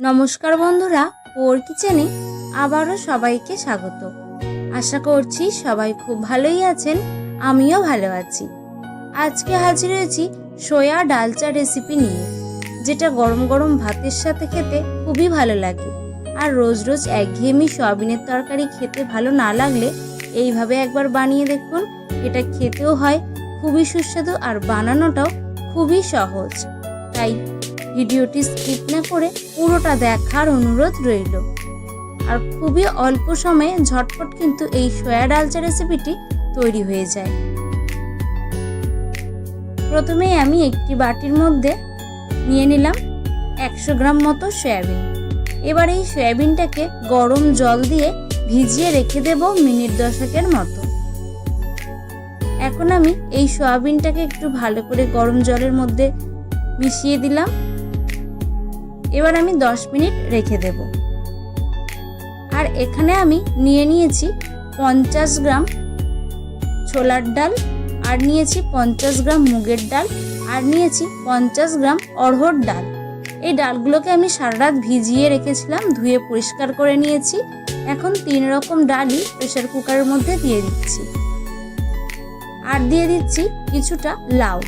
নমস্কার বন্ধুরা ওর কিচেনে আবারও সবাইকে স্বাগত। আশা করছি সবাই খুব ভালোই আছেন, আমিও ভালো আছি। আজকে হাজির হয়েছি সোয়া ডালচা রেসিপি নিয়ে, যেটা গরম গরম ভাতের সাথে খেতে খুবই ভালো লাগে। আর রোজ রোজ একঘেয়েমি সয়াবিনের তরকারি খেতে ভালো না লাগলে এইভাবে একবার বানিয়ে দেখুন, এটা খেতেও হয়, খুবই সুস্বাদু আর বানানোটাও খুবই সহজ। তাই ভিডিওটি স্কিপ না করে পুরোটা দেখার অনুরোধ রইল। আর খুবই অল্প সময়ে ঝটপট কিন্তু এই সয়া ডালচা রেসিপিটি তৈরি হয়ে যায়। প্রথমে আমি একটি বাটির মধ্যে নিয়ে নিলাম একশো গ্রাম মতো সয়াবিন। এবার এই সয়াবিনটাকে গরম জল দিয়ে ভিজিয়ে রেখে দেব মিনিট দশকের মতো। এখন আমি এই সয়াবিনটাকে একটু ভালো করে গরম জলের মধ্যে মিশিয়ে দিলাম। এবার আমি 10 মিনিট রেখে দেব। আর এখানে আমি নিয়ে নিয়েছি পঞ্চাশ গ্রাম ছোলার ডাল, আর নিয়েছি পঞ্চাশ গ্রাম মুগের ডাল, আর নিয়েছি পঞ্চাশ গ্রাম অড়হর ডাল। এই ডালগুলোকে আমি সারা রাত ভিজিয়ে রেখেছিলাম, ধুয়ে পরিষ্কার করে নিয়েছি। এখন তিন রকম ডালই প্রেশার কুকারের মধ্যে দিয়ে দিচ্ছি। আর দিয়ে দিচ্ছি কিছুটা লাউ।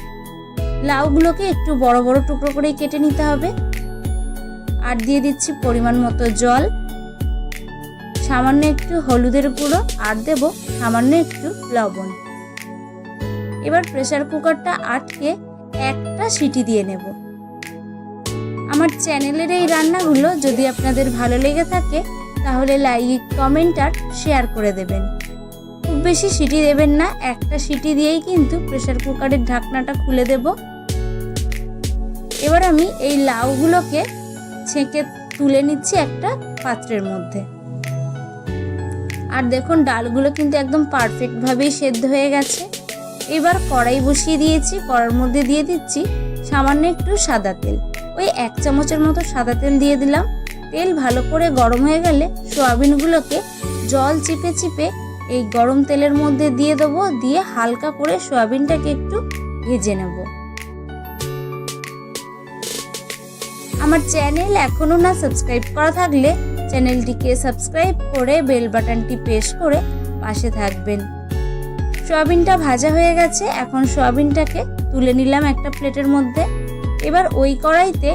লাউগুলোকে একটু বড় বড় টুকরো করে কেটে নিতে হবে। আর দিয়ে দিচ্ছি পরিমাণ মতো জল। সামান্য একটু হলুদের গুঁড়ো আর দেব সামান্য একটু লবণ। এবার প্রেসার কুকারটা আটকে একটা সিটি দিয়ে নেব। আমার চ্যানেলের এই রান্নাগুলো যদি আপনাদের ভালো লেগে থাকে, তাহলে লাইক, কমেন্ট আর শেয়ার করে দেবেন। খুব বেশি সিটি দেবেন না, একটা সিটি দিয়েই কিন্তু প্রেসার কুকারের ঢাকনাটা খুলে দেব। এবার আমি এই লাউগুলোকে ছেঁকে তুলে নিচ্ছি একটা পাত্রের মধ্যে। আর দেখুন, ডালগুলো কিন্তু একদম পারফেক্টভাবেই সেদ্ধ হয়ে গেছে। এবার কড়াই বসিয়ে দিয়েছি, কড়ার মধ্যে দিয়ে দিচ্ছি সামান্য একটু সাদা তেল। ওই এক চামচের মতো সাদা তেল দিয়ে দিলাম। তেল ভালো করে গরম হয়ে গেলে সোয়াবিনগুলোকে জল চিপে চিপে এই গরম তেলের মধ্যে দিয়ে দেবো, দিয়ে হালকা করে সোয়াবিনটাকে একটু ভেজে নেব। আমার চ্যানেল এখনও না সাবস্ক্রাইব করা থাকলে চ্যানেলটিকে সাবস্ক্রাইব করে বেল বাটনটি প্রেস করে পাশে থাকবেন। সয়াবিনটা ভাজা হয়ে গেছে, এখন সয়াবিনটাকে তুলে নিলাম একটা প্লেটের মধ্যে। এবার ওই কড়াইতে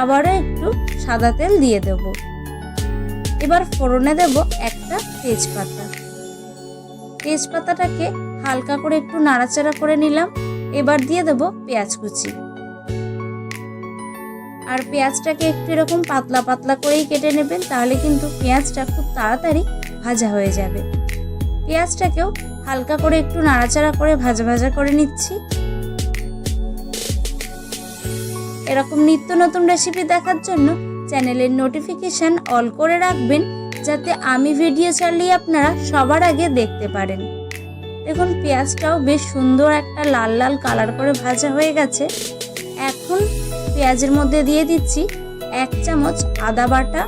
আবারও একটু সাদা তেল দিয়ে দেব। এবার ফোড়নে দেব একটা তেজপাতা। তেজপাতাটাকে হালকা করে একটু নাড়াচাড়া করে নিলাম। এবার দিয়ে দেব পেঁয়াজ কুচি। আর পেঁয়াজটাকে একটু এরকম পাতলা পাতলা করেই কেটে নেবেন, তাহলে কিন্তু পেঁয়াজটা খুব তাড়াতাড়ি ভাজা হয়ে যাবে। পেঁয়াজটাকেও হালকা করে একটু নাড়াচাড়া করে ভাজা ভাজা করে নিচ্ছি। এরকম নিত্য নতুন রেসিপি দেখার জন্য চ্যানেলের নোটিফিকেশান অল করে রাখবেন, যাতে আমি ভিডিও চালিয়ে আপনারা সবার আগে দেখতে পারেন। দেখুন, পেঁয়াজটাও বেশ সুন্দর একটা লাল লাল কালার করে ভাজা হয়ে গেছে। এখন পেঁয়াজের মধ্যে দিয়ে দিচ্ছি এক চামচ আদা বাটা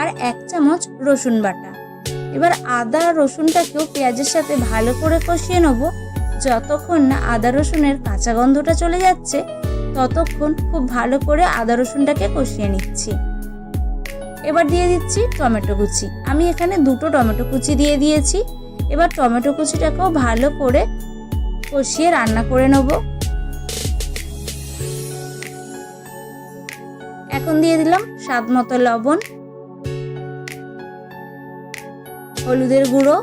আর এক চামচ রসুন বাটা। এবার আদা রসুনটাকেও পেঁয়াজের সাথে ভালো করে কষিয়ে নেব। যতক্ষণ না আদা রসুনের কাঁচা গন্ধটা চলে যাচ্ছে, ততক্ষণ খুব ভালো করে আদা রসুনটাকে কষিয়ে নিচ্ছি। এবার দিয়ে দিচ্ছি টমেটো কুচি। আমি এখানে দুটো টমেটো কুচি দিয়ে দিয়েছি। এবার টমেটো কুচিটাকেও ভালো করে কষিয়ে রান্না করে নেব। এখন দিয়ে দিলাম, স্বাদ মতো লবণ, হলুদের গুঁড়ো,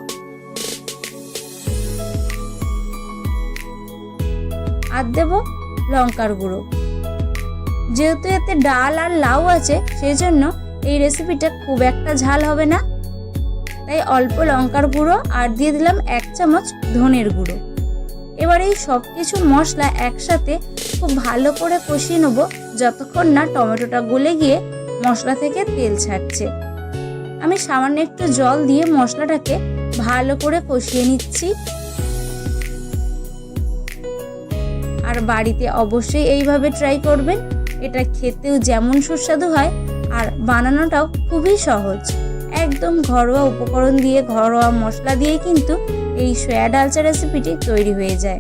আর দেব লঙ্কার গুঁড়ো। যেহেতু এতে ডাল আর লাউ আছে সেই জন্য এই রেসিপিটা খুব একটা ঝাল হবে না। তাই অল্প লঙ্কার গুঁড়ো আর দিয়ে দিলাম এক চামচ ধনের গুঁড়ো। এবার এই সব কিছু মশলা একসাথে খুব ভালো করে কষিয়ে নেব। যতক্ষণ না টমেটোটা গলে গিয়ে মশলা থেকে তেল ছাড়ছে। আমি সামান্য একটু জল দিয়ে মশলাটাকে ভালো করে কষিয়ে নিচ্ছি। আর বাড়িতে অবশ্যই এইভাবে ট্রাই করবেন। এটা খেতেও যেমন সুস্বাদু হয় আর বানানোটাও খুবই সহজ। একদম ঘরোয়া উপকরণ দিয়ে, ঘরোয়া মশলা দিয়ে কিন্তু এই সয়া ডালচা রেসিপিটি তৈরি হয়ে যায়।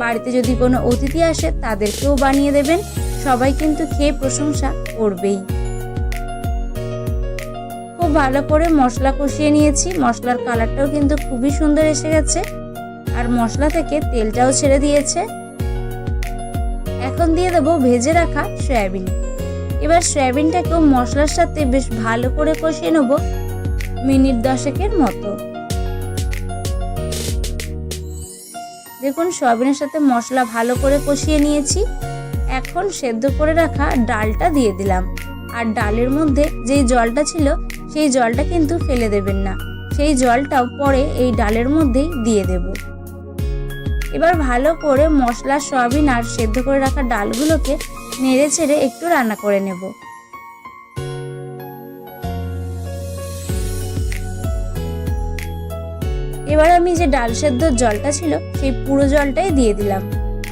বাড়িতে যদি কোনো অতিথি আসে তাদেরকেও বানিয়ে দেবেন। সবাই কিন্তু খেয়ে প্রশংসা করবেই। খুব ভালো করে মশলা কষিয়ে নিয়েছি। মশলার কালারটাও কিন্তু খুবই সুন্দর এসে গেছে। আর মশলা থেকে তেলটাও ছেড়ে দিয়েছে। এখন দিয়ে দেবো ভেজে রাখা সয়াবিন। এবার সয়াবিনটাকেও মশলার সাথে বেশ ভালো করে কষিয়ে নেব মিনিট দশেকের মতো। দেখুন, সয়াবিনের সাথে মশলা ভালো করে কষিয়ে নিয়েছি। এখন সেদ্ধ করে রাখা ডালটা দিয়ে দিলাম। আর ডালের মধ্যে যেই জলটা ছিল, সেই জলটা কিন্তু ফেলে দেবেন না। সেই জলটাও পরে এই ডালের মধ্যেই দিয়ে দেব। এবার ভালো করে মশলা, সয়াবিন আর সেদ্ধ করে রাখা ডালগুলোকে নেড়ে ছেড়ে একটু রান্না করে নেব। এবার আমি যে ডাল সেদ্ধর জলটা ছিল, সেই পুরো জলটাই দিয়ে দিলাম।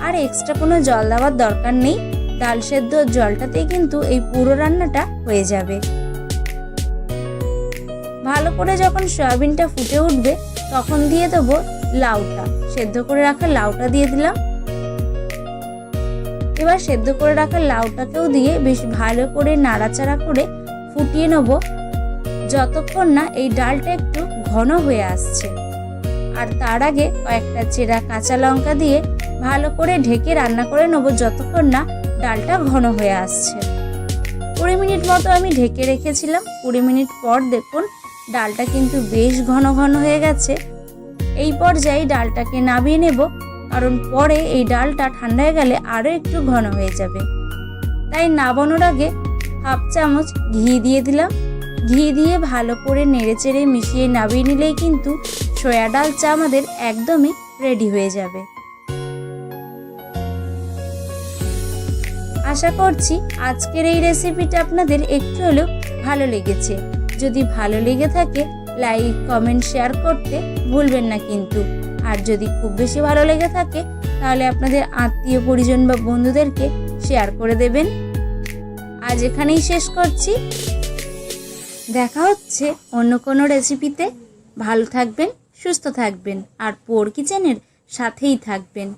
আর এক্সট্রা কোনো জল দেওয়ার দরকার নেই। ডাল সেদ্ধ জলটাতেই কিন্তু এই পুরো রান্নাটা হয়ে যাবে। ভালো করে যখন সয়াবিনটা ফুটে উঠবে, তখন দিয়ে দেবো লাউটা। সেদ্ধ করে রাখা লাউটা দিয়ে দিলাম। এবার সেদ্ধ করে রাখা লাউটাকেও দিয়ে বেশ ভালো করে নাড়াচাড়া করে ফুটিয়ে নেব। যতক্ষণ না এই ডালটা একটু ঘন হয়ে আসছে। আর তার আগে কয়েকটা চেরা কাঁচা লঙ্কা দিয়ে ভালো করে ঢেকে রান্না করে নেব যতক্ষণ না ডালটা ঘন হয়ে আসছে। কুড়ি মিনিট মতো আমি ঢেকে রেখেছিলাম। কুড়ি মিনিট পর দেখুন ডালটা কিন্তু বেশ ঘন ঘন হয়ে গেছে। এই পর্যায়ে ডালটাকে নামিয়ে নেব, কারণ পরে এই ডালটা ঠান্ডা হয়ে গেলে আরও একটু ঘন হয়ে যাবে। তাই নামানোর আগে হাফ চামচ ঘি দিয়ে দিলাম। ঘি দিয়ে ভালো করে নেড়েচেড়ে মিশিয়ে নামিয়ে নিলেই কিন্তু সয়া ডাল চা আমাদের একদমই রেডি হয়ে যাবে। আশা করছি আজকের এই রেসিপিটা আপনাদের একটু হলেও ভালো লেগেছে। যদি ভালো লেগে থাকে লাইক কমেন্ট শেয়ার করতে ভুলবেন না কিন্তু। আর যদি খুব বেশি ভালো লেগে থাকে, তাহলে আপনাদের আত্মীয়, পরিজন বা বন্ধুদেরকে শেয়ার করে দেবেন। আজ এখানেই শেষ করছি। দেখা হচ্ছে অন্য কোনো রেসিপিতে ভালো থাকবেন, সুস্থ থাকবেন, আর পোর কিচেনের সাথেই থাকবেন।